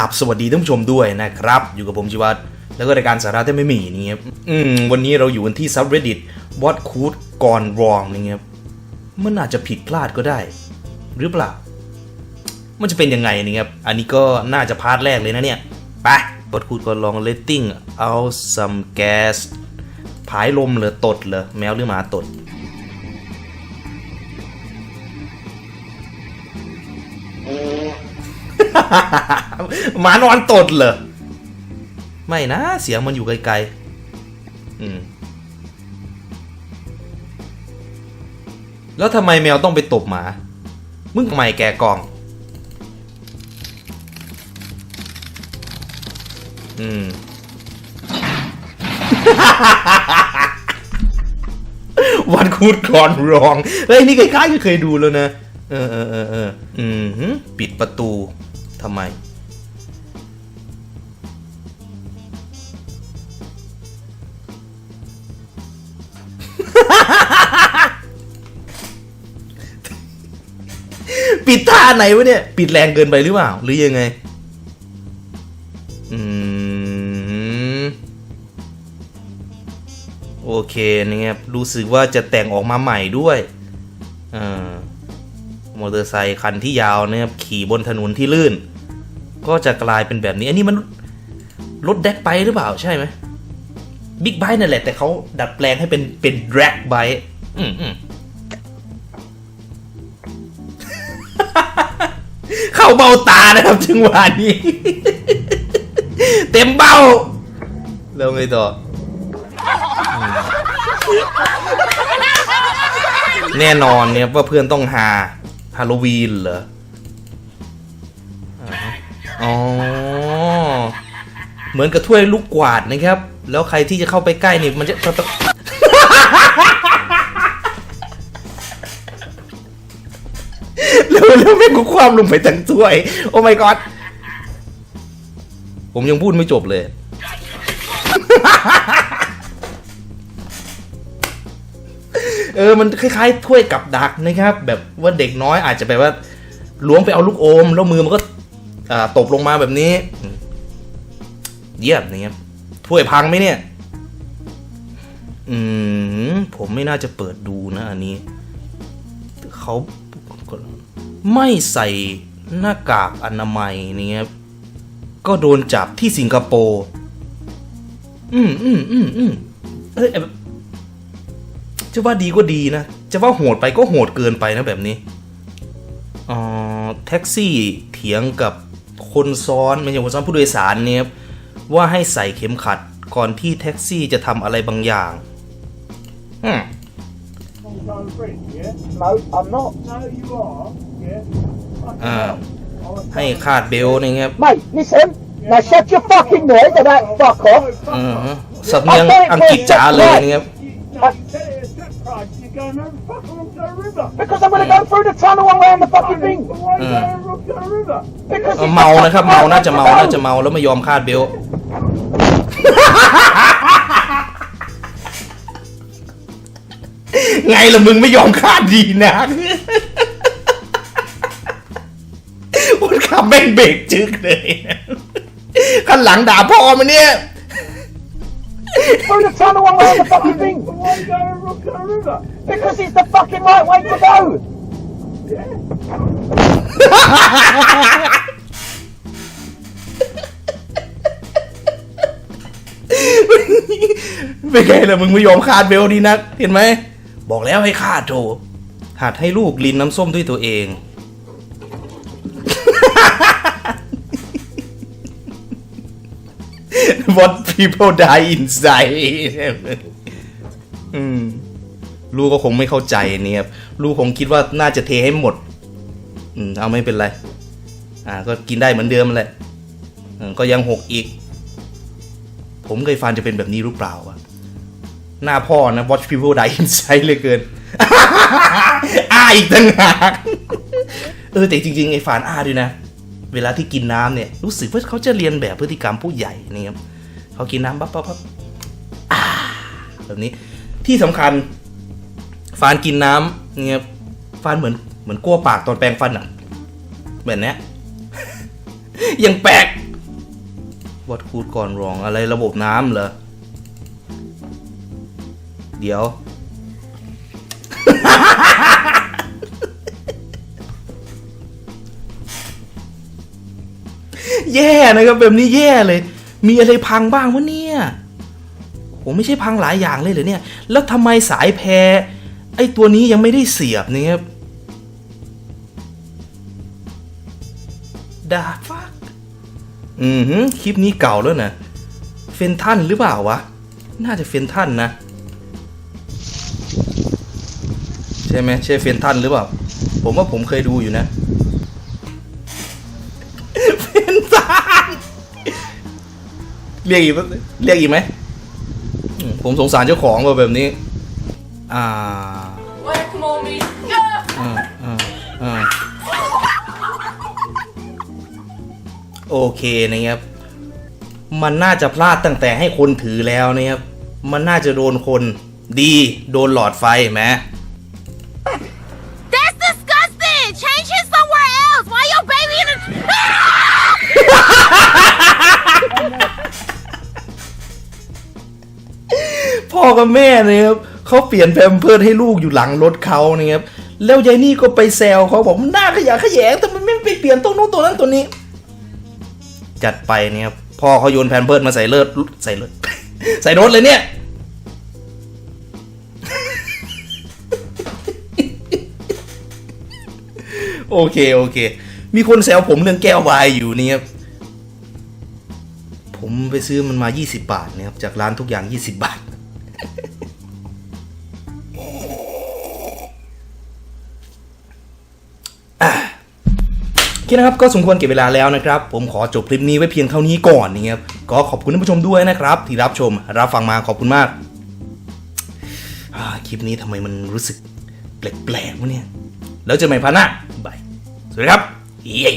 ราบสวัสดีท่านผู้ชมด้วยนะครับ อยู่กับผมชิวัตแล้วก็รายการสาระที่ไม่มีนี่ครับอืมวันนี้เราอยู่กันที่ subreddit what could gone wrong นี่ครับมันอาจจะผิดพลาดก็ได้ หรือเปล่า มันจะเป็นยังไงนี่ครับอันนี้ก็น่าจะพาร์ทแรกเลยนะเนี่ยไป what could gone wrong letting out some gas ผายลมเหรอตดเหรอแมวหรือหมาตด หมานอนตดเหรอ ไม่นะ เสียงมันอยู่ไกลๆ อืม แล้วทำไมแมวต้องไปตบหมา มึงทำไมแกกอง อืม วันคูดก่อนรอง เฮ้ย นี่คล้ายๆก็เคยดูแล้วนะ เออเออเออเอออืม ปิดประตู ทำไม ปิดท่าไหนวะเนี่ย ปิดแรงเกินไปหรือเปล่า หรือยังไง อืม โอเคนะครับรู้สึกว่าจะแต่งออกมาใหม่ด้วย อ่อ มอเตอร์ไซคันที่ยาวนะครับขี่บนถนนที่ลื่น ก็จะกลายเป็นแบบนี้ อันนี้มันรถแดกไบค์หรือเปล่าใช่ไหมบิ๊กไบค์นั่นแหละ แต่เขาดัดแปลงให้เป็นเป็นแดกไบค์อืมอืมเข้าเบ้าตานะครับจังหวะนี้ เต็มเบ้า แล้วไงต่อ แน่นอนเนี่ยว่าเพื่อนต้องหา ฮาโลวีนเหรออ่าฮะอ๋อ เหมือนกับถ้วยลูกกวาดนะครับ แล้วใครที่จะเข้าไปใกล้นี่มันจะจะแล้วแล้วแม่งก็คว่ำลงไปทั้งถ้วย โอ้ my god ผมยังพูดไม่จบเลย เออมันคล้ายๆถ้วยกับดักนะครับ แบบว่าเด็กน้อยอาจจะแบบว่าล้วงไปเอาลูกอม แล้วมือมันก็ตกลงมาแบบนี้ เยี่ยมนะครับถ้วยพังไหมเนี่ย อืมผมไม่น่าจะเปิดดูนะอันนี้เขาไม่ใส่หน้ากากอนามัยนี่ยก็โดนจับที่สิงคโปร์ อืมอืมอืมอืมเอ้ย จะว่าดีก็ดีนะ จะว่าโหดไปก็โหดเกินไปนะแบบนี้อ่าแท็กซี่เถียงกับคนซ้อนไม่ใช่คนซ้อนผู้โดยสารเนี่ยว่าให้ใส่เข็มขัดก่อนที่แท็กซี่จะทำอะไรบางอย่างอืม long-time friend, yeah? No, I'm not. No, you are, yeah? Fucking Ah. hell. Oh, ให้คาดเบลต์นะครับ Mate, listen. Now shut your fucking noise about fuck off. อือฮะสำเนียงอังกฤษจ๋าเลยนะครับ You, Because I'm gonna go through the tunnel and around the fucking thing. But why are you going over onto the river? Because เออ it's เมา the นะครับ fucking เมา right น่า way จะ to เมา go. น่าจะเมาแล้วไม่ยอมคาดเบลต์ ไงล่ะมึงไม่ยอมคาดดีนะคนขับแม่งเบรกจึกเลยข้างหลังด่าพ่อมันเนี่ย Through the tunnel and around the fucking thing. Because it's the fucking right way to go! Yeah. ไงล่ะมึงไม่ยอมคาดเบลดีนัก เห็นไหม บอกแล้วให้คาดโถหัดให้ลูกลินน้ำส้มด้วยตัวเอง What people die inside อืม ลูกก็คงไม่เข้าใจนี่ครับลูกคงคิดว่าน่าจะเทให้หมด อืมเอาไม่เป็นไร อ่า ก็กินได้เหมือนเดิมแหละเออก็ยังหกอีก ผมเคยฟันจะเป็นแบบนี้หรือเปล่าวะหน้าพ่อนะ watch people die inside เลยเกินอ้าอีกต่างหากเออแต่จริงๆไอ้ฝานอ้าด้วยนะ เวลาที่กินน้ำเนี่ย รู้สึกว่าเขาจะเรียนแบบพฤติกรรมผู้ใหญ่นี่ครับเขากินน้ำปั๊บปั๊บปั๊บอ่าแบบนี้ที่สำคัญ ฟานกินน้ำเนี่ยฟานเหมือนเหมือนกลัวปากตอนแปรงฟันอะแบบเนี้ยยังแปลกวัดคูดก่อนรองอะไรระบบน้ำเหรอ เดี๋ยว แย่นะครับแบบนี้แย่เลย มีอะไรพังบ้างวะเนี่ยผมไม่ใช่พังหลายอย่างเลยเหรอเนี่ย แล้วทำไมสายแพร อ้ตัวนี้ยังไม่ได้เสียบเนี่ยครับดาฟักอือหือคลิปนี้เก่าแล้วนะเฟนทันหรือเปล่าวะ น่าจะเฟนทันนะ ใช่ไหมใช่เฟนทันหรือเปล่า ผมว่าผมเคยดูอยู่นะเฟนทันเรียกอีกเรียกอีกไหม ผมสงสารเจ้าของแบบนี้ อ่า Whack mommy. อ่าอ่าอ่าโอเคนะครับ มันน่าจะพลาดตั้งแต่ให้คนถือแล้วนะครับ มันน่าจะโดนคนดีโดนหลอดไฟไหม That's disgusting! Change it somewhere else! Why your baby in a... พ่อกับแม่นะครับ เขาเปลี่ยนแพมเพิร์สให้ลูกอยู่หลังรถเขานะครับแล้วยายนี่ก็ไปแซวเขาบอกมันน่าขยะขยงแต่มันไม่ไปเปลี่ยนตรงนู้นตรงนั้นตัวนี้ จัดไปเนี่ยครับพ่อเขาโยนแพมเพิร์สมาใส่เลิศใส่เลิศใส่รถเลยเนี่ยโอเคโอเค มีคนแซวผมเรื่องแก้ววายอยู่นี่ครับผมไปซื้อมันมา 20 บาทเนะครับจากร้านทุกอย่าง 20 บาท คิดนะครับก็สมควรเก็บเวลาแล้วนะครับ ผมขอจบคลิปนี้ไว้เพียงเท่านี้ก่อนนะครับก็ขอบคุณท่านผู้ชมด้วยนะครับ ที่รับชมรับฟังมาขอบคุณมากคลิปนี้ทำไมมันรู้สึกแปลกๆวะเนี่ย แล้วเจอกันใหม่พันหน้าบาย สวัสดีครับ เย้